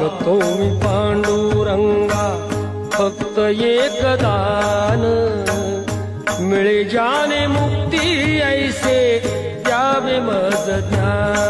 मागतो मी पांडुरंगा फक्त एक दान। मिळे जाने मुक्ती ऐसे मज ज्ञान